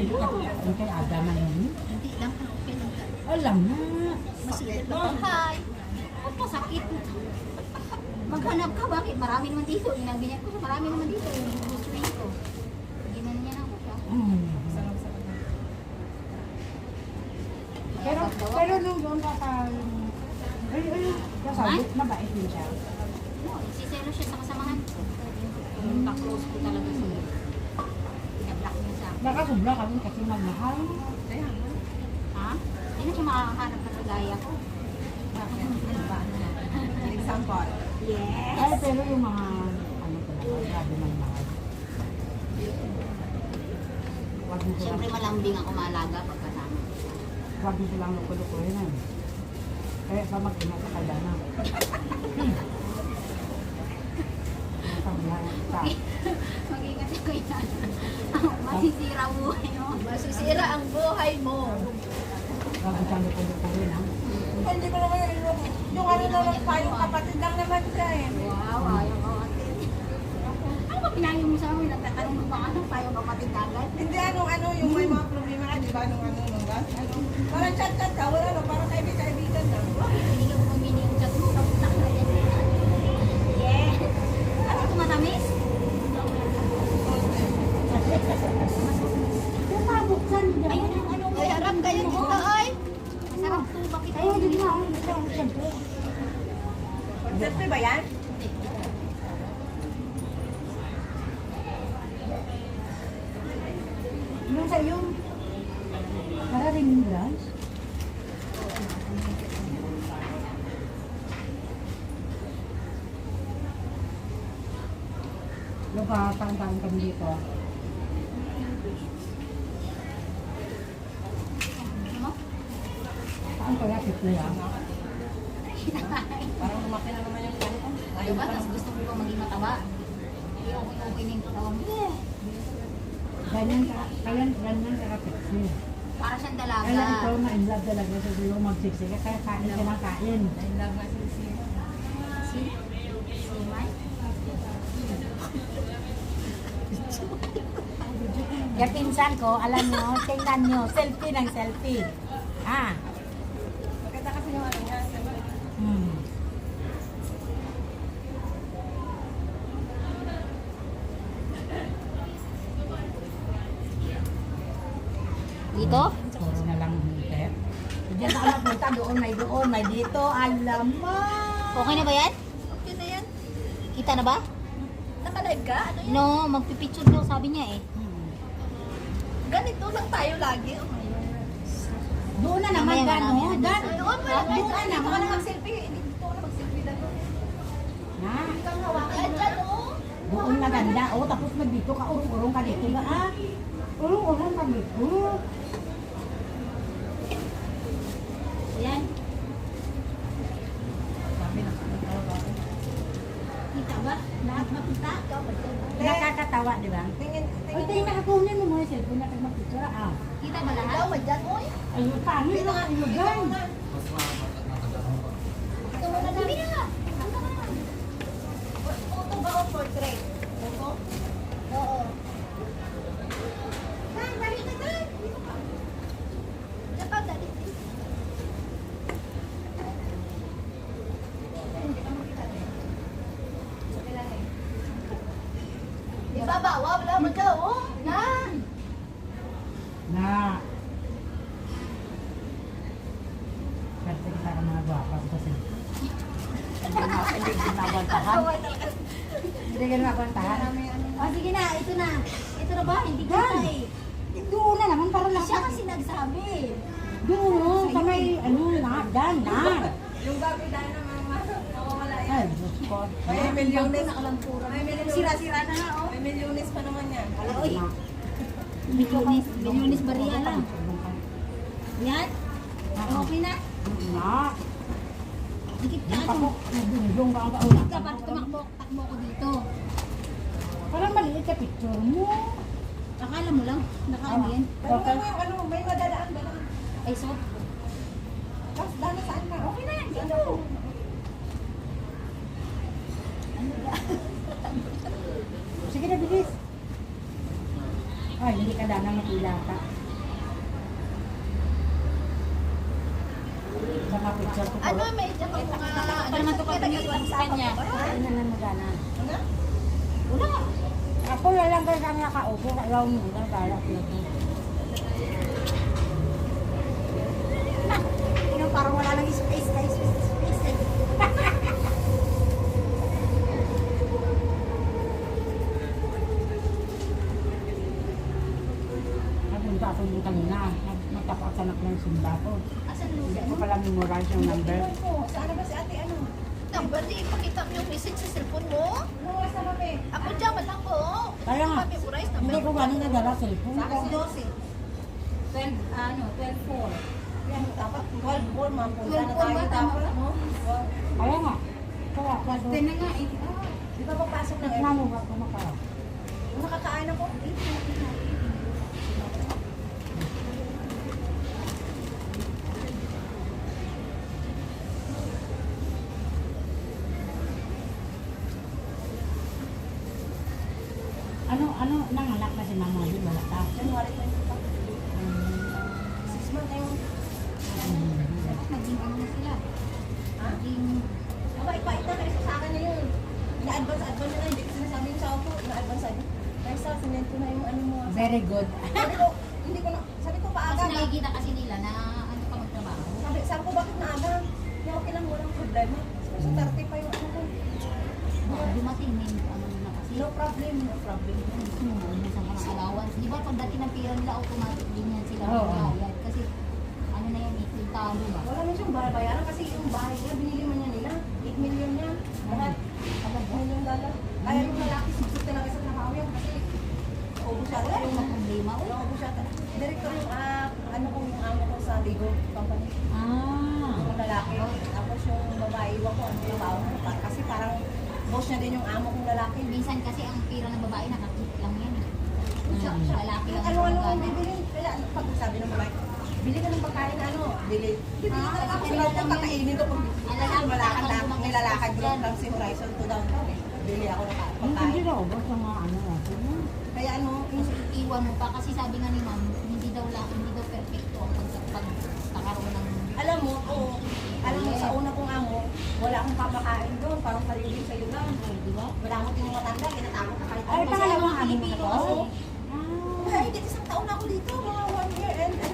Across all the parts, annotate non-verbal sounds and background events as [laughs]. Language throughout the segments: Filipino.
Hindi ka pagkain kay Aga man yun. Hindi lang. Okay lang. Alam na. Masikip ba? Hi. Huwag po sakit. Maghanap ka, bakit? Marami naman dito. Inabi niya ko, marami naman dito. Yung gusto ko. Ginan niya na ako. Hmm. Pero, pero nung doon ka sa... Ay, ay, kasabot, mabait din siya. No, siselo siya sa kasamahan ko. Yung ka-close ko talaga siya. Pinablock niya sa akin. Nakasubra kami kasi magmahal. Ha? Hindi na siya makakahanap na kagaya ko. Example. Yes. Ay, pero yung mga, ano talaga, grabe man mahal. Wag mo Siyempre malambing ako maalaga pagkasama. wag mo silang lukulukuhin na. Kaya pa mag-ina ka kaya [laughs] na. Ka. Mag-ingat ako yan. Masisira buhay mo. Masisira ang buhay mo. Mo siyang lukulukuhin ha. Hindi ko naman yung, yung ano naman pa, yung kapatid lang naman siya eh. Wow, ayaw ko. Ano ba pinayo mo sa amin? Nagtatanong mo ba anong payo kapatid agad? Hindi anong ano, yung may mga problema ka, di ba? Anong ano, nung ba? Ano, parang chat-chat ka, wala no, parang kaibigan-kaibigan lang. Hindi ka mo mini yung chat mo. Tapos na ka yan. Yes. Ano ito matamis? Yung mabuksan, di ba? Ayun yung ano. Ay, harap kayo dito, ay! Masarap to. Bakit Ayun, di ba? Ayun, di ba? Siyempre. Siyempre ba yan? Yung sa yung para remembrance. Nagpapantaan kami dito. Ano? Saan kaya si Kuya? [laughs] Parang lumaki na naman yung kanito. Diba? Tapos gusto ko pa maging mataba. Hindi na yung katawan mo. Ganyan ka, kaya ganyan ka kapitsi. Para siyang Kaya dalaga. ikaw na in love talaga sa iyo magsiksika, kaya kain ka ng kain. Si? Si Mike? Kaya [laughs] pinsan ko, alam nyo, tingnan nyo, selfie ng selfie. Ah. Maganda kasi yung ano niya. Hmm. Dito? Puro na lang hinte. Diyan ako napunta, doon may doon, may dito, alam mo. Okay na ba yan? Okay na yan. Kita na ba? Nakalive ka? Ano yan? No, magpipicture daw sabi niya eh. Hmm. Ganito lang tayo lagi. Oh my God. Doon na naman, Mamaya, mamaya. Dan, Doon mo lang. doon na Dito ka naman. na mag-selfie. Dito ka na mag-selfie lang. Na, Kang hawakan. Yan dyan, oh. doon na ganda. Oh, tapos mag dito ka, urong-urong ka dito ba? Ah, urong-urong ka dito. Ayan. Kita ba? Lahat makita? Nakakatawa, di ba? Tingin, tingin. tayo nakakunin mo mga cellphone na kayo magpicture. Ah, Kita ba lahat? Ikaw, madyan, oy. ayun, paano Ito na nga, kayo, ito. Ito mo na Sige na. Hanggang na. Photo ba o portrait? Photo? Oo. Dan, dali ka, Dan. Dito ka. Diyan ka, dali. Hindi ka makita, Dan. Sa kilala eh. Di ba daw, oh. Dan. Na. Kasi kita ka mga gwapa kasi. Hindi ginabantahan. Hindi ginabantahan. Oh, sige na. Ito na. Ito na ba? Hindi kita Dan. eh. Doon na naman para lang. Siya kasi nagsabi. Doon, sa may, ano na, dan, na. Yung bago na yan. Ay. May milyones. May milyones. Sira-sira na nga, oh. May milyones pa naman yan. Uy. Milyones. Milyones bariya lang. Yan. Okay na. Na. Dikit ka ako. nabunjong ka kauna. Dikit ka para tumakbo. Takbo ko dito. Parang maliit ka picture mo. Akala mo lang. Nakaano yan. Pero nga, ano, may madadaan ba lang? Ay, so, Tapos dala saan ka? okay na yan, dito. Ano ba? Sige na, bilis. Ay, hindi ka dana makila ka. Saka picture ko Ano, may jacket ka nga. Ano naman ito pag nag-iwan sa kanya? Ano na mo dana? Ano? Wala. Ako na lang kaya kang nakaupo. Ayaw mo na, ko. Yung parang wala nang space, guys. ng sumba ko. Hindi ko pala memorize yung number. Saan ba si ate ano? Number di, pakita mo yung message sa cellphone mo. Wala sa mami. Ako dyan, wala ko. Kaya nga, hindi ko gano'n nadala cellphone ko. Sa akin 12. 12, ano, 12-4. Yan, dapat 12-4, ma'am. Punta na tayo tapos. Kaya nga. Kaya, 12. Kaya nga, eh. Di ba papasok na ngayon? Nakakain ako. 18. Very good. Sabi ko, hindi ko na, sabi ko paaga. kasi nakikita kasi nila na ano ka magtrabaho. Sabi, sabi ko, bakit maaga? Hindi okay lang, walang problema. Sa 30 pa yung ano ko. Dumating din ano na kasi. No problem, no problem. Sa mga allowance. Di ba pagdating ng pera nila, automatic din yan sila Oo. magbayad. Kasi ano na yan, ikwintado ba? Wala na siyang bayaran kasi yung bahay niya, binili man niya nila. 8 million niya. Lahat. Agad million dollar. Kaya yung lalaki, sisip talaga sa trabaho yan kasi siya Wala yung problema. Wala Uy, ko siya. Director yung ah, ano kong yung amo ko sa Ligo company. Ah. Yung lalaki. Tapos yung babae, iwan ko ano trabaho Kasi parang boss niya din yung amo kong lalaki. minsan kasi ang pera ng babae nakakit lang yan. eh. Siya, Mm. siya. Lalaki lang Ano ano ang ang gana. bibili? Kaya ano, pag sabi ng babae, bili ka ng pagkain na ano, bili. Bibili Ah, ka kasi sa lang lang kakainin ko Ang kang talaga lang, nilalakad lang si Horizon to downtown eh. Bili ako ng Hindi pagkain. na ubos yung mga ano natin. Kaya ano, yung Iwan mo pa kasi sabi nga ni ma'am, hindi daw lang, hindi daw perfecto ang pag- pagkakaroon ng alam mo, oo, alam mo, sa una kong amo, wala akong papakain doon, parang sarili sa'yo lang. di ba? Wala akong yung matanda, kinatawag ka kahit Ay, ano. pangalawang mo na Pilipino kasi. Ah. Ay, isang taon ako dito, mga one year and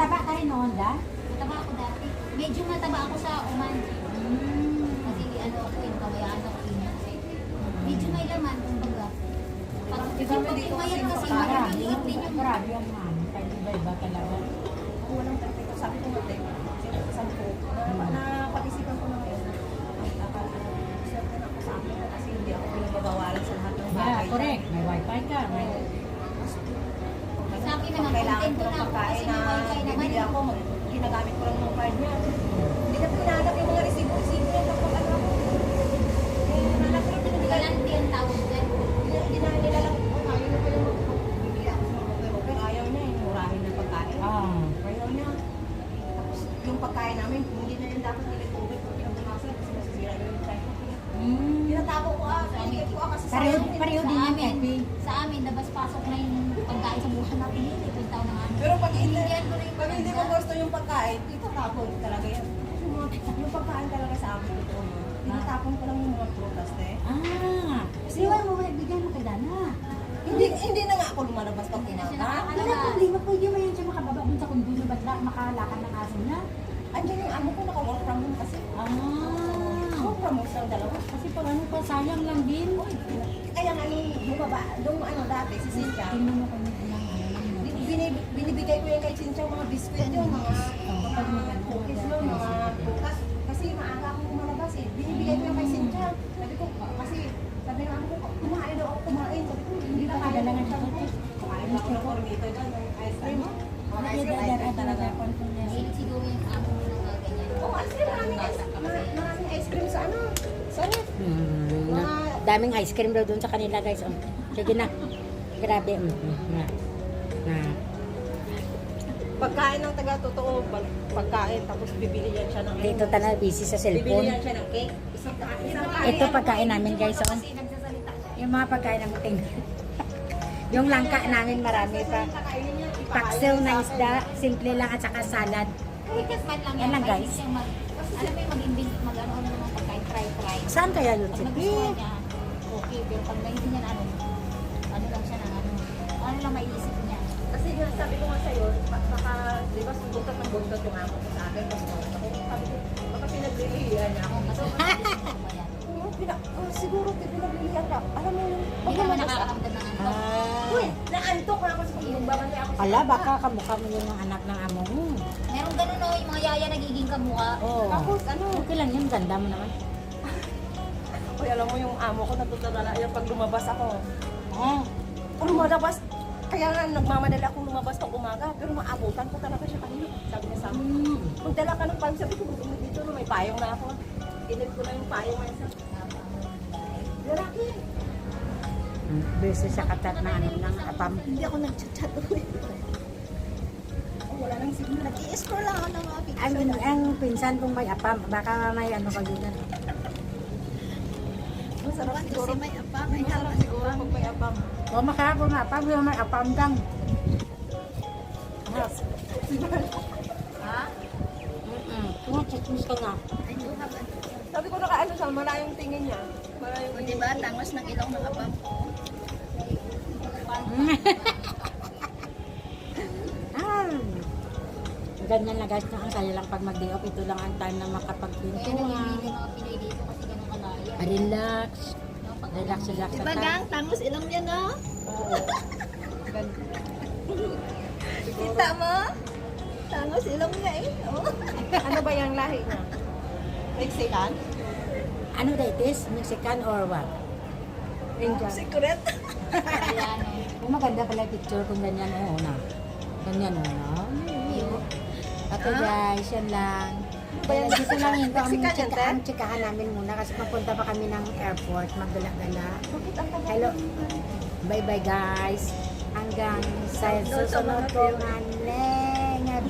Mataba ka rin noon, da? mataba ako dati. Medyo mataba ako sa Oman. Kasi ano ako, yung kabayaan ako yun. Medyo may laman, kumbaga. Yung pag dito pumayat kasi maliliit din yung Grabe yung mami. Kaya iba-iba talaga. Kung walang perfecto, sabi ko nga, Tek, sabi ko, na, napag-isipan ko na ngayon. Ay, akala ko, swerte na ako sa akin kasi hindi ako pinagbabawalan sa lahat ng bagay. Yeah, correct. May wifi ka. May... Sa akin naman, Pag kailangan ko ng na pagkain na bibili ako, ginagamit ko lang yung card niya. Hindi na pinahanap yung mga resibo-resibo niya kapag ano ako. Eh, hanap ko lang pinabigay. Galante ang tawag dyan. Hindi na nilalak ko, ayaw na pala bibili ako sa mga pero pero ayaw niya, eh, murahin na pagkain. Ah. Ayaw niya. Tapos yung pagkain namin, hindi na yan dapat nilitubig kung pinagbukasan kasi masisira yung time ko. Mm. Tinatago ko ah, pinigit ko ah kasi Pareho, sayang, pareho Sa din yung amin. Sa amin, labas-pasok na yung pagkain sa buhay natin. Hindi ko tao na ano. Pero pag hindi, yung pag hindi mo gusto yung pagkain, itatago talaga yan. Yung, yung pagkain talaga sa amin, ito, tinatapon tinapon ko lang yung mga prutas, eh. Ah, kasi wala mo nagbigay mo kay Dana. Hindi, hindi na nga ako lumalabas pag Hindi na problema, pwede mo yan siya makababa dun sa kundo ba't makalakan ng aso niya? Andiyan yung amo ko, naka-work from home kasi. Ah, Home lang dalawa. kasi pag ano pa, sayang lang din. Kaya nga nung bumaba, nung ano dati, si Cynthia, Tingnan mo kung ano lang, ano lang. bin- binib- binibigay ko yan kay Cynthia mga biskuit yun, mga Kapag maganda, cookies yun, mga bukas. Kasi maaga akong lumalabas eh. Binibigay ko yan kay Cynthia. Sabi ko, kasi sabi ng amo ko, kumain daw ako kumain. Sabi ko, hindi na ka kaya dala ng ano. Mm, daming ice cream daw doon sa kanila guys. Oh. Sige na. Grabe. Mm, mm, na. Pagkain ng taga totoo, pag- pagkain, tapos bibili yan siya ng Dito ta na busy sa Bibili cellphone. yan siya ng cake. Isang isang. Ito pagkain namin guys. Oh. Yung mga pagkain ng ting. Yung langka namin marami pa. Paksiw na isda, simple lang at saka salad. Yan lang, guys. alam mo yung mag-invent, mag-ano ano naman pagkain, try-try. Saan kaya yun? Pag nagustuhan niya, okay. Pero pag naisip niya na ano, ano lang siya na ano, ano lang maiisip niya. Kasi nga, sabi ko nga sa'yo, ba- baka, di ba, buntot ng buntot yung amo ko sa akin. Tapos ako, sabi ko, baka pinaglilihan niya ako. [laughs] Kasi ano ba yan? Oo, pina, oh, siguro pinaglilihan ka. Alam mo yung, Hindi ka naman nakakaramdam ng. Uy, Ah. naantok na ako sa pagbabantay ako sa Ala, baka kamukha mo yun ng anak ng amo mo. Meron ganun o, yung mga yaya nagiging kamukha. Oo. Tapos, ano, Okay lang yun, ganda mo naman. uy, alam mo yung amo ko, natutulala yan pag lumabas ako. Oh. Kung lumalabas, kaya nga nagmamadali akong lumabas pag umaga, pero maabutan ko talaga siya kanina. Sabi niya sa akin, Mm. kung dala ka ng payong, sabi ko, "Dumi dito na may payong na ako. Inip ko na yung payong na isa. Beses sa katat na ano ng apam. Hindi ako nag-chat ulit. Oh, wala nang signal. I-scroll lang ako ng mga picture. Ang, ang pinsan kong may apam, baka may ano ka yun. Masarap siguro. may apa, Masarap siguro pag may abang. O makako na apam, yung may apam kang. Ha? Mm-mm. Kung chismis ka na. I do have a... Sabi ko nakaano siya, malayong tingin niya. Malayong O tingin. diba, tangos ng ilong ng apam. [laughs] ah. Ganyan na guys, ang saya lang pag mag-day off. Ito lang ang time na Kaya makapagpintuan. nagiging mga Pinoy dito kasi ganun kalaya. Relax. Relax, relax. Diba gang, tangos ilong niya no? Oo. [laughs] Kita mo? Tangos ilong niya eh. Oh. ano ba yung lahi niya? Mexican? Ano that is? Mexican or what? Indian. Secret? [laughs] O. Kung maganda pala picture kung ganyan, oo na. Ganyan, oo na. Okay guys, yan lang. Kaya dito lang ito ang chikahan namin muna kasi papunta pa kami ng airport, magdala-gala. Hello. Bye-bye guys. Hanggang sa susunod ko nga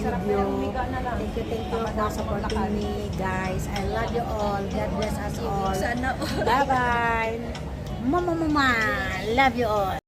video. Thank you, thank you for supporting me guys. I love you all. God bless us all. Bye-bye. Mama, mama. Love you all.